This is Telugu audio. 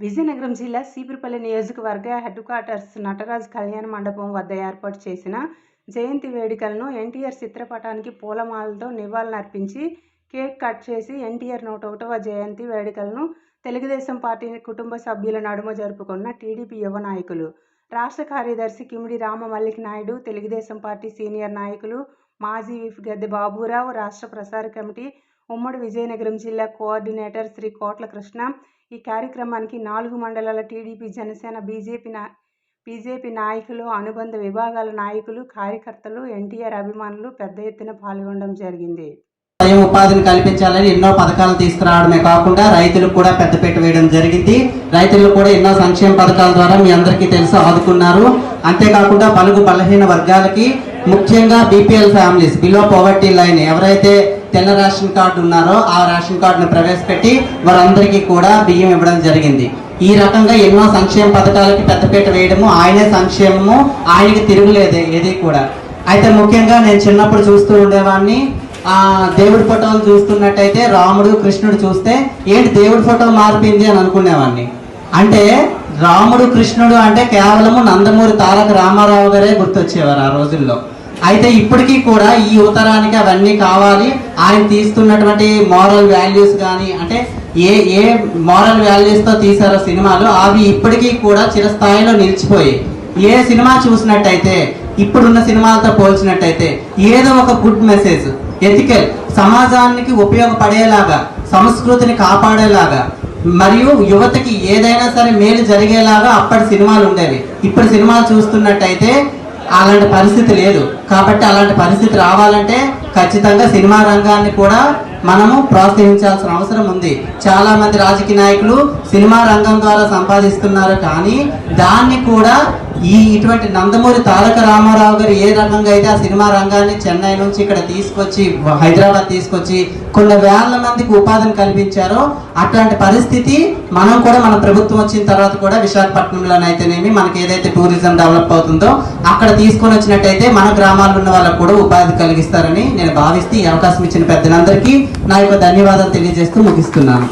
విజయనగరం జిల్లా సీపురపల్లి నియోజకవర్గ హెడ్ క్వార్టర్స్ నటరాజ్ కళ్యాణ మండపం వద్ద ఏర్పాటు చేసిన జయంతి వేడుకలను ఎన్టీఆర్ చిత్రపటానికి పూలమాలతో నివాళులర్పించి కేక్ కట్ చేసి ఎన్టీఆర్ నూట ఒకటవ జయంతి వేడుకలను తెలుగుదేశం పార్టీ కుటుంబ సభ్యుల నడుమ జరుపుకున్న టీడీపీ యువ నాయకులు. రాష్ట్ర కార్యదర్శి కిమిడి రామ మల్లిక్ నాయుడు తెలుగుదేశం పార్టీ సీనియర్ నాయకులు మాజీ విఫ్ గద్దె బాబురావు రాష్ట్ర ప్రసార కమిటీ ఉమ్మడి విజయనగరం జిల్లా కోఆర్డినేటర్ శ్రీ కోట్ల కృష్ణ. ఈ కార్యక్రమానికి నాలుగు మండలాల టీడీపీ జనసేన బీజేపీ నా బీజేపీ నాయకులు అనుబంధ విభాగాల నాయకులు కార్యకర్తలు ఎన్టీఆర్ అభిమానులు పెద్ద ఎత్తున పాల్గొనడం జరిగింది. స్వయం ఉపాధిని కల్పించాలని ఎన్నో పథకాలు తీసుకురావడమే కాకుండా రైతులకు కూడా పెద్దపీట వేయడం జరిగింది. రైతులు కూడా ఎన్నో సంక్షేమ పథకాల ద్వారా మీ అందరికీ తెలుసు ఆదుకున్నారు. అంతేకాకుండా పలుగు బలహీన వర్గాలకి ముఖ్యంగా BPL families below poverty line ఎవరైతే తెల్ల రేషన్ కార్డు ఉన్నారో ఆ రేషన్ కార్డును ప్రవేశపెట్టి వారందరికీ కూడా బియ్యం ఇవ్వడం జరిగింది. ఈ రకంగా ఎన్నో సంక్షేమ పథకాలకి పెద్దపీట వేయడము ఆయనే సంక్షేమము ఆయనకి తిరుగులేదే ఏది కూడా. అయితే ముఖ్యంగా నేను చిన్నప్పుడు చూస్తూ ఉండేవాడిని ఆ దేవుడి ఫోటోలు చూస్తున్నట్టయితే రాముడు కృష్ణుడు చూస్తే ఏంటి దేవుడి ఫోటో మారిపోయింది అని అనుకునేవాడిని అంటే రాముడు కృష్ణుడు అంటే కేవలము నందమూరి తారక రామారావు గారే గుర్తొచ్చేవారు ఆ రోజుల్లో. అయితే ఇప్పటికీ కూడా ఈ యువతరానికి అవన్నీ కావాలి. ఆయన తీస్తున్నటువంటి మారల్ వాల్యూస్ కానీ అంటే ఏ ఏ మారల్ వాల్యూస్తో తీసారో సినిమాలు అవి ఇప్పటికీ కూడా చిరస్థాయిలో నిలిచిపోయి ఏ సినిమా చూసినట్టయితే ఇప్పుడున్న సినిమాలతో పోల్చినట్టయితే ఏదో ఒక గుడ్ మెసేజ్ ఎథికల్ సమాజానికి ఉపయోగపడేలాగా సంస్కృతిని కాపాడేలాగా మరియు యువతకి ఏదైనా సరే మేలు జరిగేలాగా అప్పటి సినిమాలు ఉండేవి. ఇప్పుడు సినిమాలు చూస్తున్నట్టయితే అలాంటి పరిస్థితి లేదు. కాబట్టి అలాంటి పరిస్థితి రావాలంటే ఖచ్చితంగా సినిమా రంగాన్ని కూడా మనము ప్రోత్సహించాల్సిన అవసరం ఉంది. చాలా మంది రాజకీయ నాయకులు సినిమా రంగం ద్వారా సంపాదిస్తున్నారు కానీ దాన్ని కూడా ఈ ఇటువంటి నందమూరి తారక రామారావు గారు ఏ రంగంగా అయితే ఆ సినిమా రంగాన్ని చెన్నై నుంచి ఇక్కడ తీసుకొచ్చి హైదరాబాద్ తీసుకొచ్చి కొన్ని వేల మందికి ఉపాధిని కల్పించారో అట్లాంటి పరిస్థితి మనం కూడా మన ప్రభుత్వం వచ్చిన తర్వాత కూడా విశాఖపట్నంలోనైతేనేమి మనకి ఏదైతే టూరిజం డెవలప్ అవుతుందో అక్కడ తీసుకొని వచ్చినట్టయితే మన గ్రామాల్లో ఉన్న వాళ్ళకు కూడా ఉపాధి కలిగిస్తారని నేను భావిస్తూ ఈ అవకాశం ఇచ్చిన పెద్దలందరికీ నా యొక్క ధన్యవాదాలు తెలియజేస్తూ ముగిస్తున్నాను.